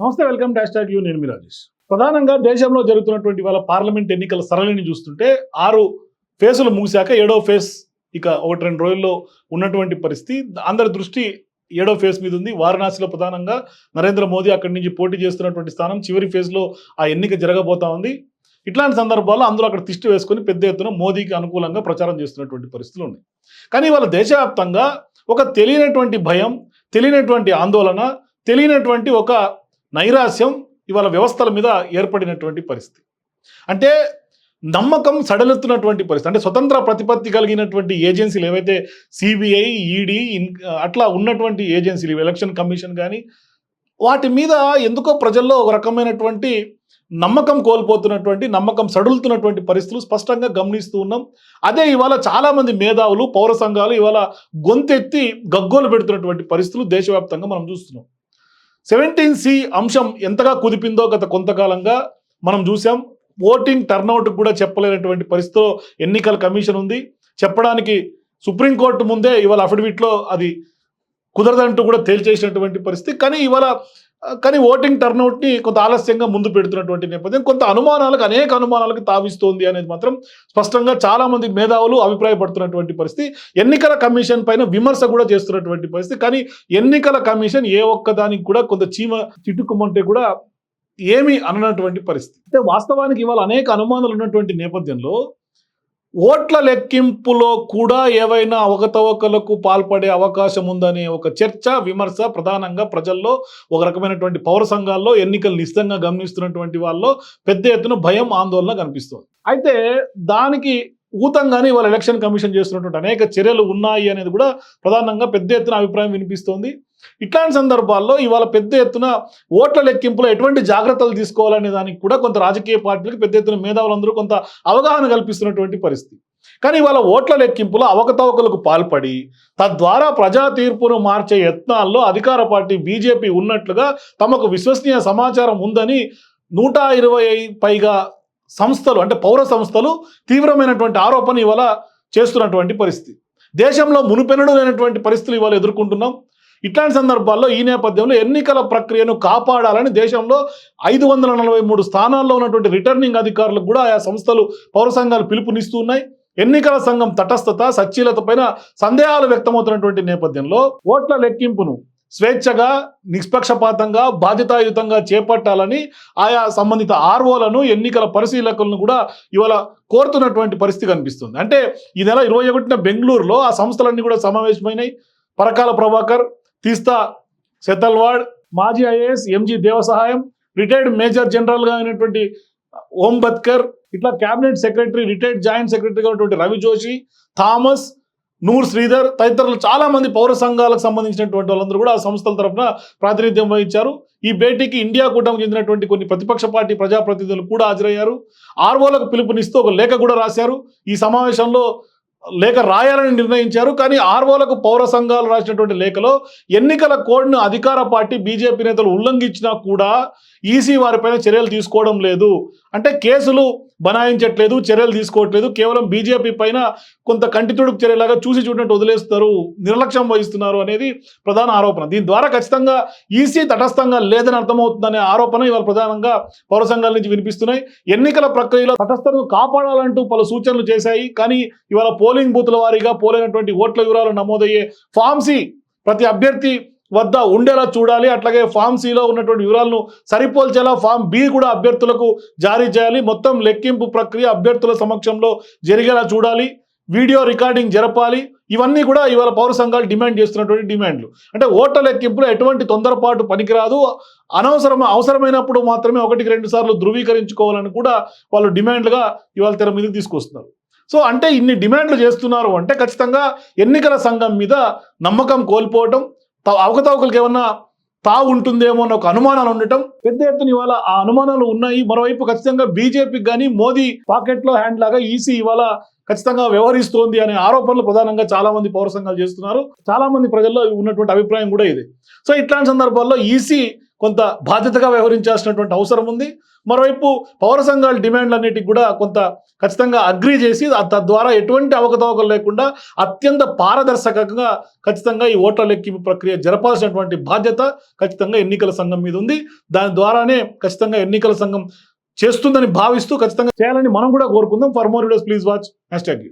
నమస్తే welcome dash tag you. నేను మీ రాజేష్. ప్రధానంగా దేశంలో జరుగుతున్నటువంటి వాళ్ళ పార్లమెంట్ ఎన్నికల సరళిని చూస్తుంటే ఆరు ఫేజులు ముగిశాక ఏడో ఫేజ్ ఇక ఒకటి రెండు రోజుల్లో ఉన్నటువంటి పరిస్థితి. అందరి దృష్టి ఏడో ఫేజ్ మీద ఉంది. వారణాసిలో ప్రధానంగా నరేంద్ర మోదీ అక్కడి నుంచి పోటీ చేస్తున్నటువంటి స్థానం చివరి ఫేజ్లో ఆ ఎన్నిక జరగబోతా ఉంది. ఇట్లాంటి సందర్భాల్లో అందరూ అక్కడ తిష్టి వేసుకొని పెద్ద ఎత్తున మోదీకి అనుకూలంగా ప్రచారం చేస్తున్నటువంటి పరిస్థితులు ఉన్నాయి. కానీ వాళ్ళ దేశవ్యాప్తంగా ఒక తెలియనటువంటి భయం తెలియనటువంటి ఆందోళన తెలియనటువంటి ఒక నైరాస్యం ఇవాళ వ్యవస్థల మీద ఏర్పడినటువంటి పరిస్థితి. అంటే నమ్మకం సడలెత్తున్నటువంటి పరిస్థితి. అంటే స్వతంత్ర ప్రతిపత్తి కలిగినటువంటి ఏజెన్సీలు ఏవైతే సిబిఐ ఈడీ అట్లా ఉన్నటువంటి ఏజెన్సీలు ఇవి ఎలక్షన్ కమిషన్ కానీ వాటి మీద ఎందుకో ప్రజల్లో ఒక రకమైనటువంటి నమ్మకం కోల్పోతున్నటువంటి నమ్మకం సడులుతున్నటువంటి పరిస్థితులు స్పష్టంగా గమనిస్తూ ఉన్నాం. అదే ఇవాళ చాలామంది మేధావులు పౌర సంఘాలు ఇవాళ గొంతెత్తి గగ్గోలు పెడుతున్నటువంటి పరిస్థితులు దేశవ్యాప్తంగా మనం చూస్తున్నాం. సెవెంటీన్ సి అంశం ఎంతగా కుదిపిందో గత కొంతకాలంగా మనం చూసాం ఓటింగ్ టర్నౌట్ కూడా చెప్పలేనటువంటి పరిస్థితిలో ఎన్నికల కమిషన్ ఉంది. చెప్పడానికి సుప్రీంకోర్టు ముందే ఇవాళ అఫిడవిట్లో అది కుదరదంటూ కూడా తేల్చేసినటువంటి పరిస్థితి. కానీ ఇవాళ కానీ ఓటింగ్ టర్నౌట్ని కొంత ఆలస్యంగా ముందు పెడుతున్నటువంటి నేపథ్యం కొంత అనుమానాలకు అనేక అనుమానాలకు తావిస్తోంది అనేది మాత్రం స్పష్టంగా చాలా మంది మేధావులు అభిప్రాయపడుతున్నటువంటి పరిస్థితి. ఎన్నికల కమిషన్ పైన విమర్శ కూడా చేస్తున్నటువంటి పరిస్థితి. కానీ ఎన్నికల కమిషన్ ఏ ఒక్కదానికి కూడా కొంత చీమ తిట్టుకుమంటే కూడా ఏమి అననటువంటి పరిస్థితి. అంటే వాస్తవానికి ఇవాళ అనేక అనుమానాలు ఉన్నటువంటి నేపథ్యంలో ఓట్ల లెక్కింపులో కూడా ఏవైనా అవకతవకలకు పాల్పడే అవకాశం ఉందనే ఒక చర్చ విమర్శ ప్రధానంగా ప్రజల్లో ఒక రకమైనటువంటి పౌర సంఘాల్లో ఎన్నికలు నిశ్చితంగా గమనిస్తున్నటువంటి వాళ్ళలో పెద్ద ఎత్తున భయం ఆందోళన కనిపిస్తుంది. అయితే దానికి ఊతంగానే ఇవాళ ఎలక్షన్ కమిషన్ చేస్తున్నటువంటి అనేక చర్యలు ఉన్నాయి అనేది కూడా ప్రధానంగా పెద్ద ఎత్తున అభిప్రాయం వినిపిస్తోంది. ఇట్లాంటి సందర్భాల్లో ఇవాళ పెద్ద ఎత్తున ఓట్ల లెక్కింపులో ఎటువంటి జాగ్రత్తలు తీసుకోవాలనే దానికి కూడా కొంత రాజకీయ పార్టీలకు పెద్ద ఎత్తున మేధావులందరూ కొంత అవగాహన కల్పిస్తున్నటువంటి పరిస్థితి. కానీ ఇవాళ ఓట్ల లెక్కింపులో అవకతవకలకు పాల్పడి తద్వారా ప్రజా తీర్పును మార్చే యత్నాల్లో అధికార పార్టీ బీజేపీ ఉన్నట్లుగా తమకు విశ్వసనీయ సమాచారం ఉందని నూట ఇరవై పైగా సంస్థలు అంటే పౌర సంస్థలు తీవ్రమైనటువంటి ఆరోపణ ఇవాళ చేస్తున్నటువంటి పరిస్థితి. దేశంలో మునుపెనడు లేనటువంటి పరిస్థితులు ఇవాళ ఎదుర్కొంటున్నాం. ఇట్లాంటి సందర్భాల్లో ఈ నేపథ్యంలో ఎన్నికల ప్రక్రియను కాపాడాలని దేశంలో ఐదు వందల నలభై మూడు స్థానాల్లో ఉన్నటువంటి రిటర్నింగ్ అధికారులకు కూడా ఆయా సంస్థలు పౌర సంఘాలు పిలుపునిస్తూ ఉన్నాయి. ఎన్నికల సంఘం తటస్థత సచ్చీలత పైన సందేహాలు వ్యక్తమవుతున్నటువంటి నేపథ్యంలో ఓట్ల లెక్కింపును స్వేచ్ఛగా నిష్పక్షపాతంగా బాధ్యతాయుతంగా చేపట్టాలని ఆయా సంబంధిత ఆర్ఓలను ఎన్నికల పరిశీలకులను కూడా ఇవాళ కోరుతున్నటువంటి పరిస్థితి కనిపిస్తుంది. అంటే ఈ నెల ఇరవై ఒకటిన బెంగళూరులో ఆ సంస్థలన్నీ కూడా సమావేశమైనాయి. పరకాల ప్రభాకర్ తీస్తా సెతల్వాడ్ మాజీ IAS MG Devasahayam retired major జనరల్గా అయినటువంటి ఓం బత్కర్ ఇట్లా క్యాబినెట్ సెక్రటరీ రిటైర్డ్ జాయింట్ సెక్రటరీగా ఉన్నటువంటి రవి జోషి థామస్ నూర్ శ్రీధర్ తదితరులు చాలా మంది పౌర సంఘాలకు సంబంధించినటువంటి వాళ్ళందరూ కూడా ఆ సంస్థల తరఫున ప్రాతినిధ్యం వహించారు. ఈ భేటీకి ఇండియా కూటమికి చెందినటువంటి కొన్ని ప్రతిపక్ష పార్టీ ప్రజాప్రతినిధులు కూడా హాజరయ్యారు. ఆర్వోలకు పిలుపునిస్తూ ఒక లేఖ కూడా రాశారు. ఈ సమావేశంలో లేఖ రాయాలని నిర్ణయించారు. కానీ ఆర్వోలకు పౌర సంఘాలు రాసినటువంటి లేఖలో ఎన్నికల కోడ్ను అధికార పార్టీ బీజేపీ నేతలు ఉల్లంఘించినా కూడా ఈసీ వారిపైన చర్యలు తీసుకోవడం లేదు. అంటే కేసులు బనాయించట్లేదు చర్యలు తీసుకోవట్లేదు. కేవలం బీజేపీ పైన కొంత కంటితుడుపు చర్యలాగా చూసి చూడనట్టు వదిలేస్తారు నిర్లక్ష్యం వహిస్తున్నారు అనేది ప్రధాన ఆరోపణ. దీని ద్వారా ఖచ్చితంగా ఈసీ తటస్థంగా లేదని అర్థమవుతుందనే ఆరోపణ ఇవాళ ప్రధానంగా పౌర సంఘాల నుంచి వినిపిస్తున్నాయి. ఎన్నికల ప్రక్రియలో తటస్థను కాపాడాలంటూ పలు సూచనలు చేశాయి. కానీ ఇవాళ పోలింగ్ బూత్ల వారీగా పోలైనటువంటి ఓట్ల వివరాలు నమోదయ్యే ఫామ్సీ ప్రతి అభ్యర్థి వద్ద ఉండేలా చూడాలి. అట్లాగే ఫామ్ సిలో ఉన్నటువంటి వివరాలను సరిపోల్చేలా ఫామ్ బి కూడా అభ్యర్థులకు జారీ చేయాలి. మొత్తం లెక్కింపు ప్రక్రియ అభ్యర్థుల సమక్షంలో జరిగేలా చూడాలి. వీడియో రికార్డింగ్ జరపాలి. ఇవన్నీ కూడా ఇవాళ పౌర సంఘాలు డిమాండ్ చేస్తున్నటువంటి డిమాండ్లు. అంటే ఓట్ల లెక్కింపులో ఎటువంటి తొందరపాటు పనికిరాదు. అనవసరం అవసరమైనప్పుడు మాత్రమే ఒకటికి రెండు సార్లు ధృవీకరించుకోవాలని కూడా వాళ్ళు డిమాండ్లుగా ఇవాళ తెర మీదకి తీసుకొస్తున్నారు. సో అంటే ఇన్ని డిమాండ్లు చేస్తున్నారు అంటే ఖచ్చితంగా ఎన్నికల సంఘం మీద నమ్మకం కోల్పోవటం అవకతవకలకు ఏమన్నా తావు ఉంటుందేమో అన్న ఒక అనుమానాలు ఉండటం పెద్ద ఎత్తున ఇవాళ ఆ అనుమానాలు ఉన్నాయి. మరోవైపు ఖచ్చితంగా బీజేపీకి కానీ మోదీ పాకెట్లో హ్యాండ్ లాగా ఈసీ ఇవాళ ఖచ్చితంగా వ్యవహరిస్తోంది అనే ఆరోపణలు ప్రధానంగా చాలా మంది పౌర సంఘాలు చేస్తున్నారు. చాలా మంది ప్రజల్లో ఉన్నటువంటి అభిప్రాయం కూడా ఇది. సో ఇట్లాంటి సందర్భాల్లో ఈసీ కొంత బాధ్యతగా వ్యవహరించాల్సినటువంటి అవసరం ఉంది. మరోవైపు పౌర సంఘాల డిమాండ్లన్నిటికి కూడా కొంత ఖచ్చితంగా అగ్రీ చేసి తద్వారా ఎటువంటి అవకతవకలు లేకుండా అత్యంత పారదర్శకంగా ఖచ్చితంగా ఈ ఓట్ల లెక్కింపు ప్రక్రియ జరపాల్సినటువంటి బాధ్యత ఖచ్చితంగా ఎన్నికల సంఘం మీద ఉంది. దాని ద్వారానే ఖచ్చితంగా ఎన్నికల సంఘం చేస్తుందని భావిస్తూ ఖచ్చితంగా చేయాలని మనం కూడా కోరుకుందాం. For more videos please watch hash tag